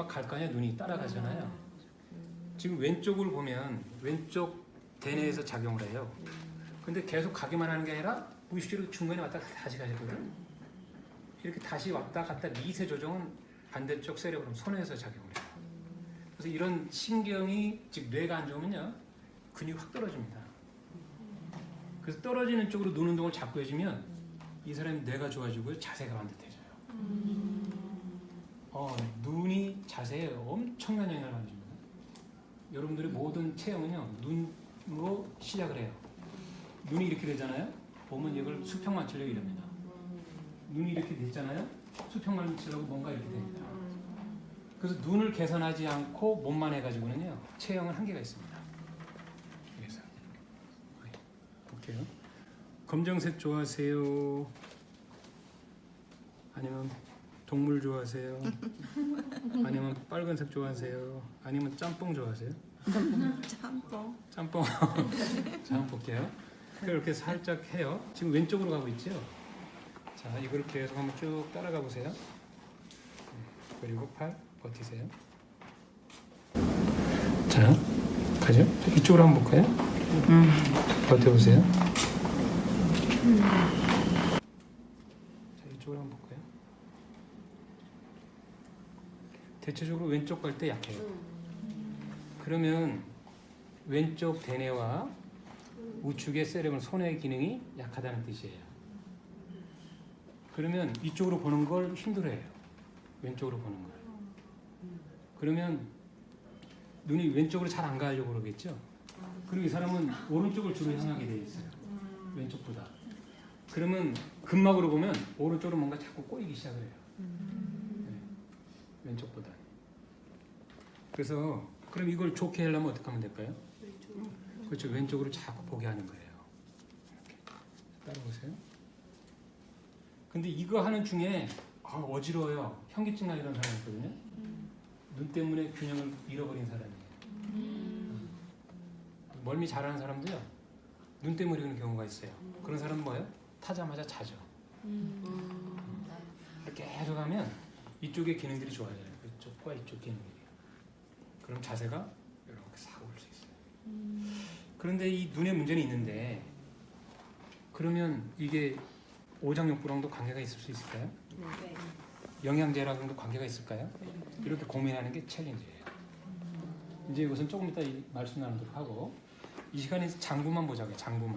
막 갈 거 아니야 눈이 따라가잖아요. 지금 왼쪽을 보면 왼쪽 대뇌에서 작용을 해요. 근데 계속 가기만 하는 게 아니라 무의식적으로 중간에 왔다 다시 가거든. 이렇게 다시 왔다 갔다 미세 조정은 반대쪽 세레브럼 손에서 작용을 해요. 그래서 이런 신경이 즉 뇌가 안 좋으면요 근육이 확 떨어집니다. 그래서 떨어지는 쪽으로 눈 운동을 자꾸 해주면 이 사람이 뇌가 좋아지고 자세가 반듯해져요. 어, 눈이 자세에 엄청난 영향을 받습니다. 여러분들의 모든 체형은요 눈으로 시작을 해요. 눈이 이렇게 되잖아요. 보면 이걸 수평 맞추려고 이럽니다. 눈이 이렇게 됐잖아요. 수평 맞추려고 뭔가 이렇게 됩니다. 그래서 눈을 개선하지 않고 몸만 해가지고는요 체형은 한계가 있습니다. 그래서 볼게요. 검정색 좋아하세요? 아니면 동물 좋아하세요? 아니면 빨간색 좋아하세요? 아니면 짬뽕 좋아하세요? 짬뽕. 짬뽕. 자, 한번 볼게요. 이렇게 살짝 해요. 지금 왼쪽으로 가고 있죠? 자, 이걸 계속 한번 쭉 따라가 보세요. 그리고 팔 버티세요. 자, 가죠? 이쪽으로 한번 볼까요? 버텨보세요. 자, 이쪽으로 한번 볼까요? 대체적으로 왼쪽 갈 때 약해요. 그러면 왼쪽 대뇌와 우측의 세레브럼 손의 기능이 약하다는 뜻이에요. 그러면 이쪽으로 보는 걸 힘들어해요. 왼쪽으로 보는 걸. 그러면 눈이 왼쪽으로 잘 안 가려고 그러겠죠. 그리고 이 사람은 오른쪽을 주로 향하게 돼 있어요. 왼쪽보다. 그러면 근막으로 보면 오른쪽으로 뭔가 자꾸 꼬이기 시작을 해요. 네. 왼쪽보다. 그래서 그럼 이걸 좋게 하려면 어떻게 하면 될까요? 그렇죠. 왼쪽으로 자꾸 보게 하는 거예요. 이렇게. 따라보세요. 근데 이거 하는 중에 아, 어지러워요. 현기증 나 이런 사람이 있거든요. 눈 때문에 균형을 잃어버린 사람이에요. 멀미 잘하는 사람도요. 눈 때문에 그런 경우가 있어요. 그런 사람은 뭐예요? 타자마자 자죠. 이렇게 계속 하면 이쪽의 기능들이 좋아져요. 이쪽과 이쪽 기능들이. 그럼 자세가 이렇게 싹 올 수 있어요. 그런데 이 눈에 문제는 있는데 그러면 이게 오장육부랑도 관계가 있을 수 있을까요? 영양제랑도 관계가 있을까요? 이렇게 고민하는 게 챌린지예요. 이제 이것은 조금 이따 이 말씀 나누도록 하고 이 시간에 장부만 보자고요. 장부만.